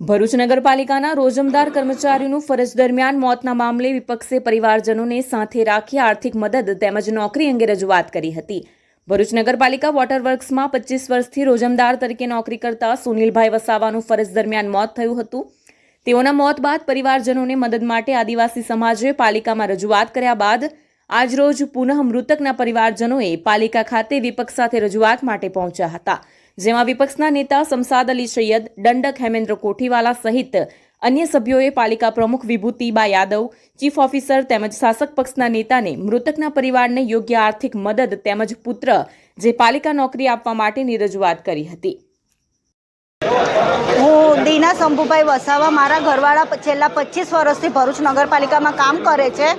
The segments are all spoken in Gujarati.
ભરૂચ નગરપાલિકાના રોજમદાર કર્મચારીનું ફરજ દરમિયાન મોતના મામલે વિપક્ષે પરિવારજનોને સાથે રાખી આર્થિક મદદ તેમજ નોકરી અંગે રજૂઆત કરી હતી. ભરૂચ નગરપાલિકા વોટર વર્ક્સમાં પચીસ વર્ષથી રોજમદાર તરીકે નોકરી કરતા સુનિલભાઈ વસાવાનું ફરજ દરમિયાન મોત થયું હતું. તેઓના મોત બાદ પરિવારજનોને મદદ માટે આદિવાસી સમાજે પાલિકામાં રજૂઆત કર્યા બાદ આજરોજ પુનઃ મૃતકના પરિવારજનોએ પાલિકા ખાતે વિપક્ષ સાથે રજૂઆત માટે પહોંચ્યા હતા, જેમાં વિપક્ષના નેતા સમસાદ અલી સૈયદ, દંડક હેમેન્દ્ર કોઠીવાલા સહિત અન્ય સભ્યોએ પાલિકા પ્રમુખ વિભૂતિબા યાદવ, ચીફ ઓફિસર તેમજ શાસક પક્ષના નેતાને મૃતકના પરિવારને યોગ્ય આર્થિક મદદ તેમજ પુત્ર જે પાલિકા નોકરી આપવા માટેની રજૂઆત કરી હતી. હું દીના શંભુભાઈ વસાવા મારા ઘરવાળા છેલ્લા પચીસ વર્ષથી ભરૂચ નગરપાલિકામાં કામ કરે છે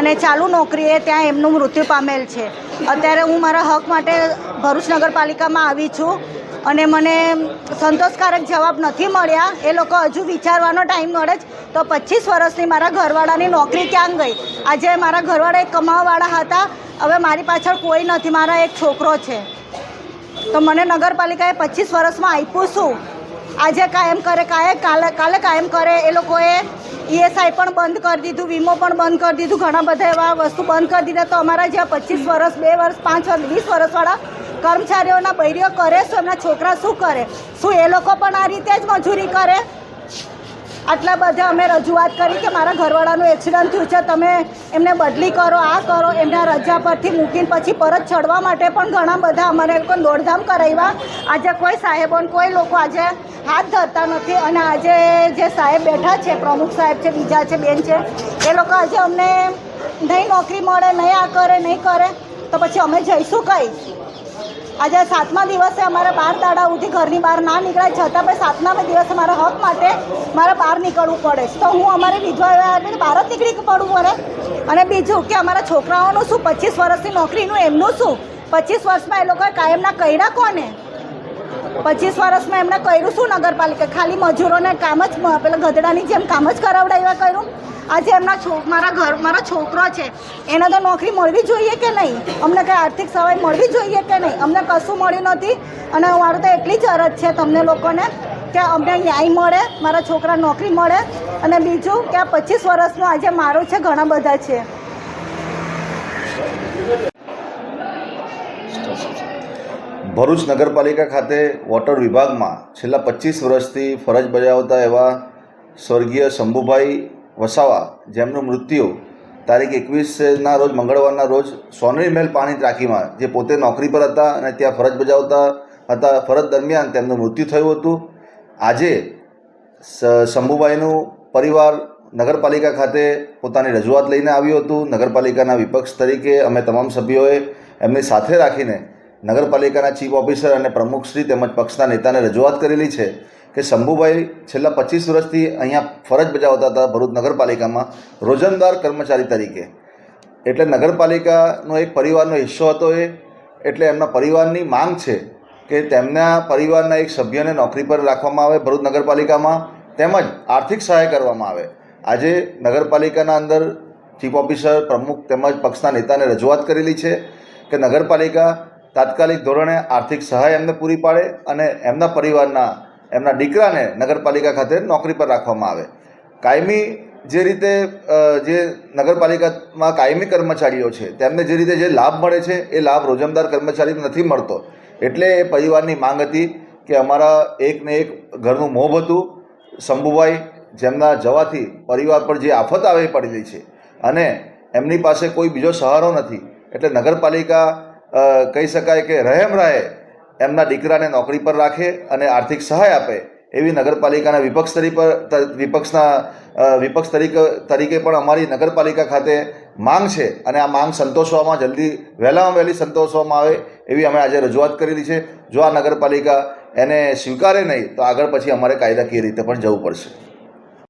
અને ચાલુ નોકરીએ ત્યાં એમનું મૃત્યુ પામેલ છે. અત્યારે હું મારા હક માટે ભરૂચ નગરપાલિકામાં આવી છું અને મને સંતોષકારક જવાબ નથી મળ્યા. એ લોકો હજુ વિચારવાનો ટાઈમ મળે જ. તો પચીસ વર્ષની મારા ઘરવાળાની નોકરી ક્યાં ગઈ? આજે મારા ઘરવાળા એક કમાવાવાળા હતા. હવે મારી પાછળ કોઈ નથી. મારા એક છોકરો છે. તો મને નગરપાલિકાએ પચીસ વર્ષમાં આપ્યું શું? આજે કાયમ કરે કાલે કાલે કાલે કાયમ કરે, એ લોકોએ ઈએસઆઈ પણ બંધ કરી દીધું, વીમો પણ બંધ કરી દીધું, ઘણા બધા એવા વસ્તુ બંધ કરી દીધા. તો અમારા જ્યાં પચીસ વર્ષ, બે વર્ષ, પાંચ વર્ષ, વીસ વર્ષવાળા કર્મચારીઓના બૈરીઓ કરે શું? એમના છોકરા શું કરે? શું એ લોકો પણ આ રીતે જ મજૂરી કરે? આટલા બધા અમે રજૂઆત કરી કે મારા ઘરવાળાનું એક્સિડન્ટ થયું છે, તમે એમને બદલી કરો, આ કરો, એમના રજા પરથી મૂકીને પછી પરત ચડવા માટે પણ ઘણા બધા અમારે લોકો દોડધામ કરાવ્યા. આજે કોઈ સાહેબોને કોઈ લોકો આજે હાથ ધરતા નથી અને આજે જે સાહેબ બેઠા છે, પ્રમુખ સાહેબ છે, બીજા છે, બેન છે, એ લોકો આજે અમને નહીં નોકરી મળે, નહીં આ કરે, નહીં કરે, તો પછી અમે જઈશું કઈ? આજે સાતમા દિવસે અમારે બાર દાડા સુધી ઘરની બહાર ના નીકળાય, છતાં પણ સાતમા દિવસે મારા હક માટે મારે બહાર નીકળવું પડે તો હું અમારે વિધવા બહાર જ નીકળી પડવું પડે. અને બીજું કે અમારા છોકરાઓનું શું? પચીસ વર્ષની નોકરીનું એમનું શું? પચીસ વર્ષમાં એ લોકોએ કાયમના કર્યા કોને? પચીસ વર્ષમાં એમને કર્યું શું નગરપાલિકા? ખાલી મજૂરોને કામ જ પેલા ગધડાની જેમ કામ જ કરાવડાવ્યા કર્યું? આજે એમના છો મારા ઘર મારો છોકરો છે. એને તો નોકરી મળવી જોઈએ કે નહીં? અમને કંઈ આર્થિક સહાય મળવી જોઈએ કે નહીં? અમને કશું મળ્યું નથી. અને મારું તો એટલી જ અરજ છે તમને લોકોને કે અમને ન્યાય મળે, મારા છોકરા નોકરી મળે. અને બીજું કે આ પચીસ વર્ષનું આજે મારું છે ઘણા બધા છે. ભરૂચ નગરપાલિકા ખાતે વોટર વિભાગમાં છેલ્લા પચીસ વર્ષથી ફરજ બજાવતા એવા સ્વર્ગીય શંભુભાઈ વસાવા, જેમનું મૃત્યુ તારીખ એકવીસના રોજ મંગળવારના રોજ સોનરી મેલ પાણી ટાંકીમાં, જે પોતે નોકરી પર હતા અને ત્યાં ફરજ બજાવતા હતા, ફરજ દરમિયાન તેમનું મૃત્યુ થયું હતું. આજે શંભુભાઈનું પરિવાર નગરપાલિકા ખાતે પોતાની રજૂઆત લઈને આવ્યું હતું. નગરપાલિકાના વિપક્ષ તરીકે અમે તમામ સભ્યોએ એમની સાથે રાખીને નગરપાલિકાના ચીફ ઓફિસર અને પ્રમુખશ્રી તેમજ પક્ષના નેતાને રજૂઆત કરેલી છે કે શંભુભાઈ છેલ્લા પચીસ વર્ષથી અહીંયા ફરજ બજાવતા હતા ભરૂચ નગરપાલિકામાં રોજમદાર કર્મચારી તરીકે. એટલે નગરપાલિકાનો એક પરિવારનો હિસ્સો હતો એ, એટલે એમના પરિવારની માંગ છે કે તેમના પરિવારના એક સભ્યને નોકરી પર રાખવામાં આવે ભરૂચ નગરપાલિકામાં, તેમજ આર્થિક સહાય કરવામાં આવે. આજે નગરપાલિકાના અંદર ચીફ ઓફિસર, પ્રમુખ તેમજ પક્ષના નેતાને રજૂઆત કરેલી છે કે નગરપાલિકા તાત્કાલિક ધોરણે આર્થિક સહાય એમને પૂરી પાડે અને એમના પરિવારના, એમના દીકરાને નગરપાલિકા ખાતે નોકરી પર રાખવામાં આવે. કાયમી જે રીતે જે નગરપાલિકામાં કાયમી કર્મચારીઓ છે, તેમને જે રીતે જે લાભ મળે છે, એ લાભ રોજમદાર કર્મચારીને નથી મળતો. એટલે એ પરિવારની માંગ હતી કે અમારા એક ને એક ઘરનું મોભ હતું. શંભુભાઈ, જેમના જવાથી પરિવાર પર જે આફત આવી પડેલી છે. અને એમની પાસે કોઈ બીજો સહારો નથી. એટલે નગરપાલિકા કહી શકાય કે રહેમ રહે એમના દીકરાને નોકરી પર રાખે અને આર્થિક સહાય આપે એવી નગરપાલિકાના વિપક્ષ તરીકે વિપક્ષના વિપક્ષ તરીકે તરીકે પણ અમારી નગરપાલિકા ખાતે માંગ છે અને આ માંગ સંતોષવામાં જલ્દી, વહેલામાં વહેલી સંતોષવામાં આવે એવી અમે આજે રજૂઆત કરેલી છે. જો આ નગરપાલિકા એને સ્વીકારે નહીં, તો આગળ પછી અમારે કાયદાકીય રીતે પણ જવું પડશે.